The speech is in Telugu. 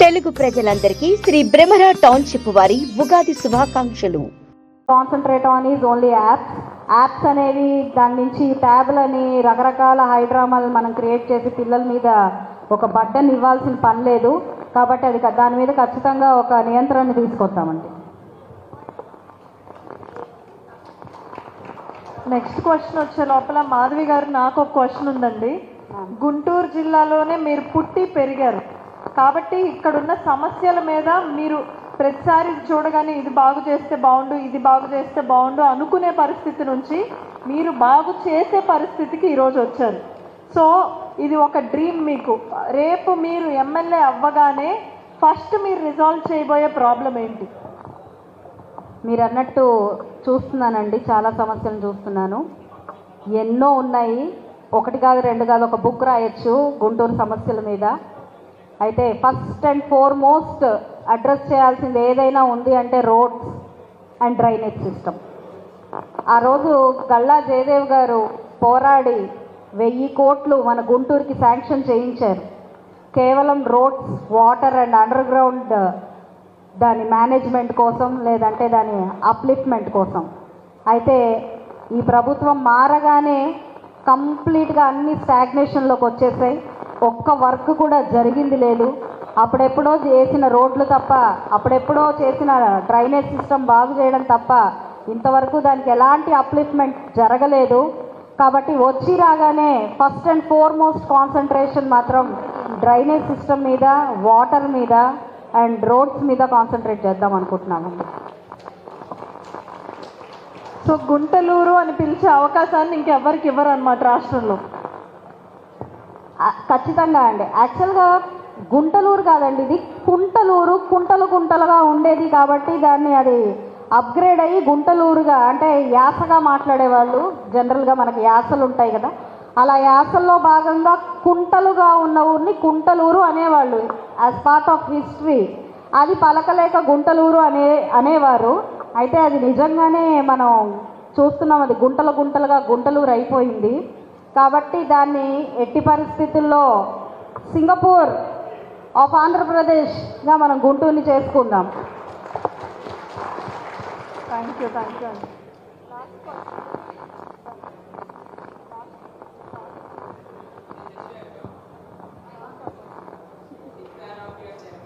తెలుగు ప్రజలందరికీ శ్రీ బ్రహ్మరా టౌన్షిప్ వారి ఉగాది శుభాకాంక్షలు. Concentrate on is only apps. Apps అనేవి దాని నుంచి ట్యాబ్లని రకరకాల హైడ్రామాలు మనం క్రియేట్ చేసి పిల్లల మీద ఒక బడ్డని ఇవ్వాల్సిన పని లేదు. కాబట్టి అది దాని మీద ఖచ్చితంగా ఒక నియంత్రణ తీసుకొస్తామండి. నెక్స్ట్ క్వశ్చన్ వచ్చే లోపల మాధవి గారు నాకు ఒక క్వశ్చన్ ఉందండి. గుంటూరు జిల్లాలోనే మీరు పుట్టి పెరిగారు. కాబట్టి ఇక్కడున్న సమస్యల మీద మీరు ప్రతిసారి చూడగానే ఇది బాగు చేస్తే బాగుండు ఇది బాగు చేస్తే బాగుండు అనుకునే పరిస్థితి నుంచి మీరు బాగు చేసే పరిస్థితికి ఈరోజు వచ్చారు. సో ఇది ఒక డ్రీమ్ మీకు. రేపు మీరు ఎమ్మెల్యే అవ్వగానే ఫస్ట్ మీరు రిజాల్వ్ చేయబోయే ప్రాబ్లం ఏంటి? మీరు అన్నట్టు చూస్తున్నానండి చాలా సమస్యలు చూస్తున్నాను. ఎన్నో ఉన్నాయి. ఒకటి కాదు రెండు కాదు ఒక బుక్ రాయొచ్చు గుంటూరు సమస్యల మీద. అయితే ఫస్ట్ అండ్ ఫోర్మోస్ట్ అడ్రస్ చేయాల్సింది ఏదైనా ఉంది అంటే రోడ్స్ అండ్ డ్రైనేజ్ సిస్టమ్ ఆ రోజు గల్లా జయదేవ్ గారు పోరాడి వెయ్యి కోట్లు మన గుంటూరుకి శాంక్షన్ చేయించారు. కేవలం roads water and underground దాని మేనేజ్మెంట్ కోసం లేదంటే దాని అప్లిఫ్ట్మెంట్ కోసం. అయితే ఈ ప్రభుత్వం మారగానే కంప్లీట్గా అన్ని స్టాగ్నేషన్లోకి వచ్చేసాయి. ఒక్క వర్క్ కూడా జరిగింది లేదు. అప్పుడెప్పుడో చేసిన రోడ్లు తప్ప అప్పుడెప్పుడో చేసిన డ్రైనేజ్ సిస్టమ్ బాగు చేయడం తప్ప ఇంతవరకు దానికి ఎలాంటి అప్లిఫ్ట్మెంట్ జరగలేదు. కాబట్టి వచ్చి రాగానే ఫస్ట్ అండ్ ఫోర్మోస్ట్ కాన్సన్ట్రేషన్ మాత్రం డ్రైనేజ్ సిస్టమ్ మీద వాటర్ మీద అండ్ రోడ్స్ మీద కాన్సన్ట్రేట్ చేద్దాం అనుకుంటున్నామండి సో గుంటలూరు అని పిలిచే అవకాశాన్ని ఇంకెవ్వరికి ఇవ్వరు అనమాట రాష్ట్రంలో. ఖచ్చితంగా అండి. యాక్చువల్గా గుంటలూరు కాదండి ఇది కుంటలూరు కుంటలు కుంటలుగా ఉండేది కాబట్టి దాన్ని అది అప్గ్రేడ్ అయ్యి గుంటలూరుగా అంటే యాసగా మాట్లాడేవాళ్ళు. జనరల్గా మనకి యాసలు ఉంటాయి కదా. అలా యాసల్లో భాగంగా కుంటలుగా ఉన్న ఊరిని కుంటలూరు అనేవాళ్ళు. యాజ్ పార్ట్ ఆఫ్ హిస్టరీ అది పలకలేక గుంటలూరు అనే అనేవారు. అయితే అది నిజంగానే మనం చూస్తున్నాం అది గుంటలు గుంటలుగా గుంటలూరు అయిపోయింది. కాబట్టి దాన్ని ఎట్టి పరిస్థితుల్లో సింగపూర్ ఆఫ్ ఆంధ్రప్రదేశ్గా మనం గుంటూరుని చేసుకుందాం. Thank you thank you